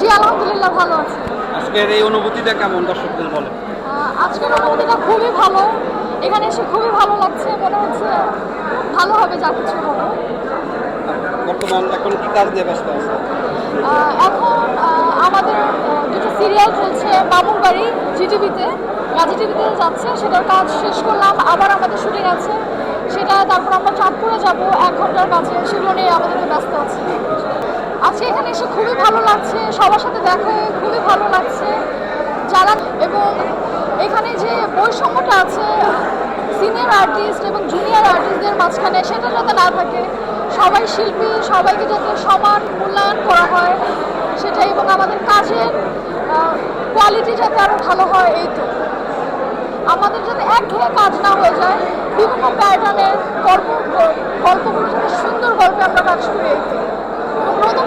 জি আলহামদুলিল্লাহ ভালো আছি। আজকের এই অনুভূতিটা কেমন দর্শকদের বলে? আহ, আজকের অনুভূতিটা খুবই ভালো। এখানে এসে খুবই ভালো লাগছে মনে হচ্ছে ভালো হবে যা কিছু হবে। বর্তমান এখন কি কাজ দিয়ে ব্যস্ত আছে এখন আমাদের দুটো সিরিয়াল চলছে মামুর বাড়ি জিটিভিতে গাজী টিভিতে যাচ্ছে সেটার কাজ শেষ করলাম। আবার আমাদের শুটিং আছে। সেটা তারপর আমরা চাঁদপুরে যাব। এক ঘণ্টার কাছে সেগুলো নিয়ে আমাদেরকে ব্যস্ত আছি। আজকে এখানে এসে খুবই ভালো লাগছে। সবার সাথে দেখা খুবই ভালো লাগছে। যারা এবং এখানে যে বৈষম্যটা আছে সিনিয়র আর্টিস্ট এবং জুনিয়র আর্টিস্টদের মাঝখানে, সেটা যাতে না থাকে, সবাই শিল্পী, সবাইকে যাতে সমান মূল্যায়ন করা হয় সেটা এবং আমাদের কাজের কোয়ালিটি যাতে আরও ভালো হয় এই তো আমাদের যাতে একঘেয়ে কাজ না হয়ে যায়, বিভিন্ন প্যাটার্নের গল্প গল্পগুলো যাতে সুন্দর গল্পে আমরা কাজ করি এই তো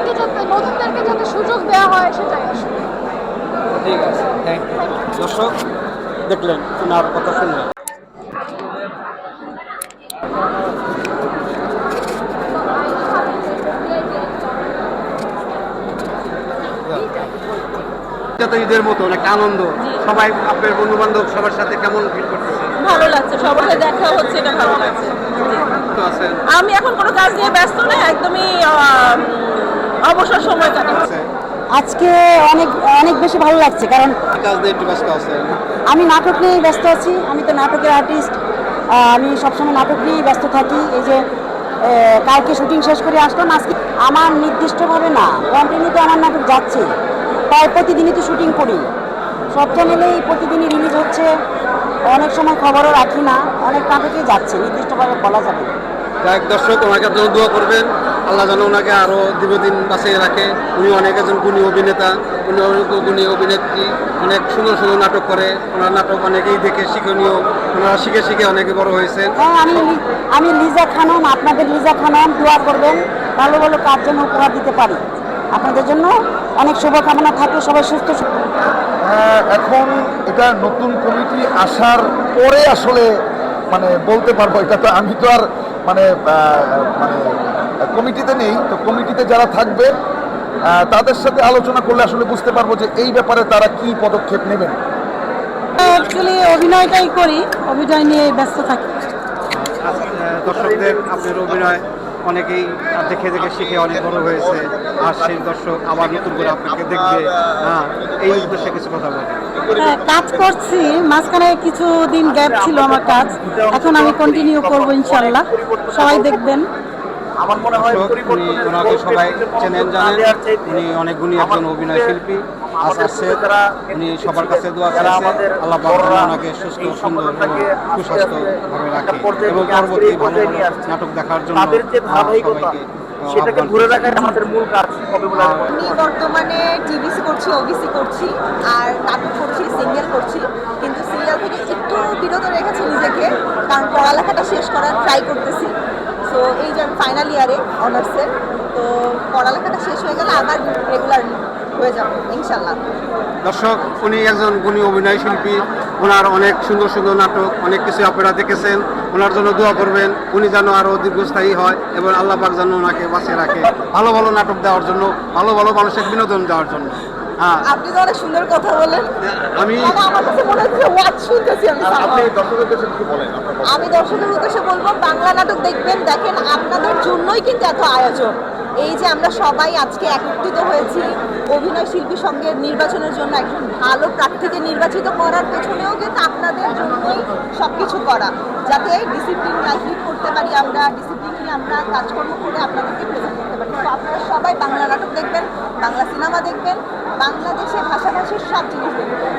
নতুনকে যাতে নতুনদেরকে যাতে সুযোগ দেওয়া হয় সেটাই আসলে। ঠিক আছে থ্যাংক ইউ দর্শক দেখলেন ওনার কথা শুনলেন। এটা তো ঈদের মতন একটা আনন্দ সবাই আপনার বন্ধু বান্ধব সবার সাথে কেমন ফিল করতেছে? ভালো লাগছে সবার সাথে দেখা হচ্ছে এটা ভালো লাগছে। আমি এখন কোনো কাজ নিয়ে ব্যস্ত নই একদমই আহ, অবসর সময় কাটাচ্ছি। আজকে অনেক অনেক বেশি ভালো লাগছে কারণ আমি নাটক নিয়েই ব্যস্ত আছি। আমি তো নাটকের আর্টিস্ট আমি সবসময় নাটক নিয়েই ব্যস্ত থাকি। এই যে কালকে শুটিং শেষ করে আসলাম। আজকে আমার নির্দিষ্টভাবে না কন্টিনিউ তো আমার নাটক যাচ্ছে। প্রায় প্রতিদিনই তো শুটিং করি। সব চ্যানেলেই প্রতিদিনই রিলিজ হচ্ছে। অনেক সময় খবরও রাখি না। অনেক নাটকেই যাচ্ছে। নির্দিষ্টভাবে বলা যাবে হোক দর্শক ওনাকে জন্য দোয়া করবেন। আল্লাহ যেন ওনাকে আরও দীর্ঘদিন বাঁচিয়ে রাখে। উনি অনেক একজন গুণী অভিনেতা। উনি অনেক গুণী অভিনেত্রী। অনেক সুন্দর সুন্দর নাটক করে। ওনার নাটক অনেকেই দেখে শিক্ষণীয়। ওনারা শিখে শিখে অনেকে বড় হয়েছেন। হ্যাঁ আমি আমি লিজা খানম আপনাদের লিজা খানম দোয়া করবেন। ভালো ভালো কাজ যেন উপহার দিতে পারি। আপনাদের জন্য অনেক শুভকামনা থাকলে সবাই সুস্থ হ্যাঁ, এখন এটা নতুন কমিটি আসার পরে আসলে মানে বলতে পারব এটা তো আমি তো আর মানে মানে কমিটিতে নেই তো কমিটিতে যারা থাকবে তাদের সাথে আলোচনা করলে আসলে বুঝতে পারব যে এই ব্যাপারে তারা কি পদক্ষেপ নেবেন। অ্যাকচুয়ালি অভিনয়টাই করি অভিনয় নিয়ে ব্যস্ত থাকি। দর্শকদের আপনার অভিনয় অনেকেই দেখে দেখে শিখে অনেক বড় হয়েছে। আর সেই দর্শক আবার নতুন করে আপনাকে দেখবে। হ্যাঁ এই উদ্দেশ্যে কিছু কথা বলে হ্যাঁ কাজ করছি। মাঝখানে কিছু দিন গ্যাপ ছিল আমার কাজ। এখন আমি কন্টিনিউ করব ইনশাল্লাহ সবাই দেখবেন। আমার মনে হয় উনি ওনাকে সবাই চেনেন জানেন। উনি অনেক গুণী একজন অভিনয় শিল্পী আজ আসছে উনি সবার কাছে দোয়া চাইছে। আল্লাহ ওনাকে সুস্থ সুন্দর এবং সুস্বাস্থ্য ভাবে রাখে। এবং পরবর্তী ভালো ভালো নাটক দেখার জন্য সবাইকে, সেটাকে ধরে করছি। রাখাই আমাদের মূল কাজ হবে বলে আমি মনে বর্তমানে টিভিসি করছি ওবিসি করছি আর নাটক করছি সিরিয়াল করছি কিন্তু সিরিয়াল থেকে একটু বিরত রেখেছি নিজেকে কারণ পড়ালেখাটা শেষ করার ট্রাই করতেছি। সো এই যে আমি ফাইনাল ইয়ারে অনার্সের তো পড়ালেখাটা শেষ হয়ে গেলে আবার রেগুলার হয়ে যাবে ইনশাল্লাহ দর্শক উনি একজন গুণী অভিনয় শিল্পী। ওনার অনেক সুন্দর সুন্দর নাটক অনেক কিছু আপনারা দেখেছেন। ওনার জন্য দোয়া করবেন উনি যেন আরও দীর্ঘস্থায়ী হয় এবং আল্লাহ পাক যেন ওনাকে বাঁচিয়ে রাখে। ভালো ভালো নাটক দেওয়ার জন্য ভালো ভালো মানুষের বিনোদন দেওয়ার জন্য। হ্যাঁ। আপনি তো অনেক সুন্দর কথা বলেন। আমি আমার কাছে মনে হচ্ছে ওয়াচ শুনতেছি আমি আপনি somehow। দর্শকের কাছে কি বলেন? আমি দর্শকের উদ্দেশ্যে বলব বাংলা নাটক দেখবেন দেখেন আপনাদের জন্যই কিন্তু এত আয়োজন। এই যে আমরা সবাই আজকে একত্রিত হয়েছি অভিনয় শিল্পী সঙ্গে নির্বাচনের জন্য, একজন ভালো প্রার্থীকে নির্বাচিত করার পেছনেও কিন্তু আপনাদের জন্যই সব কিছু করা। যাতে ডিসিপ্লিন লাইফলিড করতে পারি আমরা ডিসিপ্লিন নিয়ে আমরা, কাজকর্ম করে আপনাদেরকে প্রেজেন্ট করতে পারি। তো আপনারা সবাই বাংলা নাটক দেখবেন, বাংলা সিনেমা দেখবেন বাংলাদেশে ভাষাভাষীর সব জিনিস দেখবেন।